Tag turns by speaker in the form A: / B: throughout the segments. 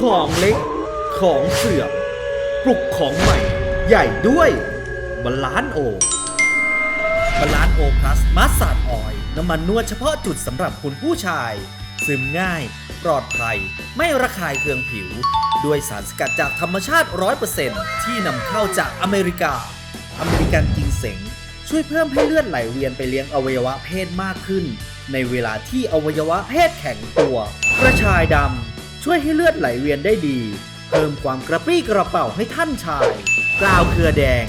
A: ของเล็ก ของเสื่อมปลุกของใหม่ ใหญ่ด้วยบาลานโอบาลานโอพลัสมาสซาดออยน้ำมันนวดเฉพาะจุดสำหรับคุณผู้ชาย ซึมง่าย ปลอดภัย ไม่ระคายเคืองผิว ด้วยสารสกัดจากธรรมชาติ 100%ที่นำเข้าจากอเมริกา อเมริกันกินเสงช่วยเพิ่มให้เลือดไหลเวียนไปเลี้ยงอวัยวะเพศมากขึ้น ในเวลาที่อวัยวะเพศแข็งตัว กระชายดำ ช่วยให้เลือดไหลเวียนได้ดี เพิ่มความกระปรี้กระเป๋าให้ท่านชายกล่าวเครือแดง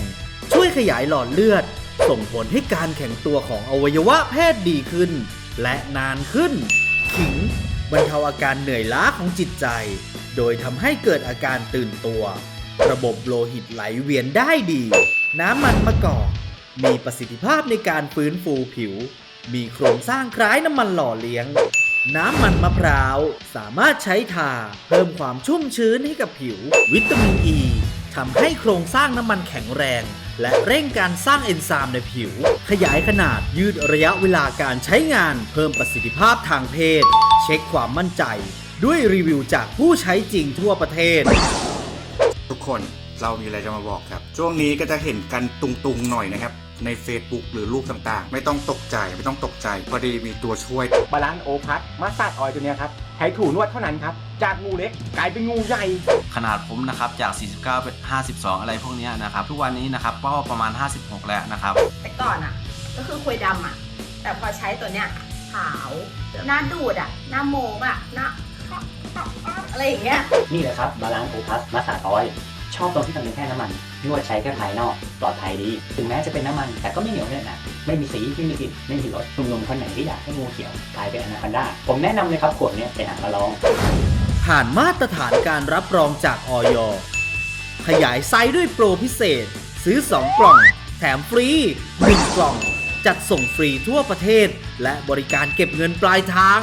A: ช่วยขยายหลอดเลือด ส่งผลให้การแข็งตัวของอวัยวะเพศดีขึ้น และนานขึ้น ขิงบรรเทาอาการเหนื่อยล้าของจิตใจ โดยทำให้เกิดอาการตื่นตัว ระบบโลหิตไหลเวียนได้ดี น้ำมันมะกอกมีประสิทธิภาพในการฟื้นฟูผิว มีโครงสร้างคล้ายน้ำมันหล่อเลี้ยง น้ำมันมะพร้าว สามารถใช้ทา เพิ่มความชุ่มชื้นให้กับผิว วิตามินอ e, ีทำให้โครงสร้างน้ำมันแข็งแรง และเร่งการสร้างเอนไซม์ในผิว ขยายขนาดยืดระยะเวลาการใช้งาน เพิ่มประสิทธิภาพทางเพศ เช็คความมั่นใจ ด้วยรีวิวจากผู้ใช้จริงทั่วประเทศ
B: ทุกคนเรามีอะไรจะมาบอกครับ ช่วงนี้ก็จะเห็นกันตุงๆหน่อยนะครับ ใน Facebook หรือรูปต่างๆ ไม่ต้องตกใจไม่ต้องตกใจ พอดีมีตัวช่วย
C: บาลานซ์โอพัสมาสซาดออยล์ตัวเนี้ยครับใช้ถูนวดเท่านั้นครับ จากงูเล็กกลายเป็นงูใหญ่
D: ขนาดผมนะครับจาก 49เป็น52 อะไรพวกเนี้ยนะครับ ทุกวันนี้นะครับก็ประมาณ 56 แล้วนะครับ
E: แต่ก่อนอะ ก็คือคุยดำอะ แต่พอใช้ตัวเนี้ยขาวหน้าดูดอะ หน้าโมกอะหน้าอะไรอย่างเงี้ย
F: นี่เลยครับบาลานซ์โอพัสมาสาดออยล์ ชอบตรงที่มันเป็นแค่น้ำมันนวดใช้แค่ภายนอกปลอดภัยดี ถึงแม้จะเป็นน้ำมันแต่ก็ไม่เหนียวเนี่ยนะไม่มีสีไม่มีกลิ่นไม่มีรสหนุ่มๆคนไหนที่อยากให้งูเขียวกลายเป็นอนาคอนดาผมแนะนำเลยครับขวดเนี้ยไปหามาลอง
A: ผ่านมาตรฐานการรับรองจากออยขยายไซส์ด้วยโปรพิเศษ ซื้อ 2 กล่อง แถมฟรี 1 กล่อง จัดส่งฟรีทั่วประเทศ และบริการเก็บเงินปลายทาง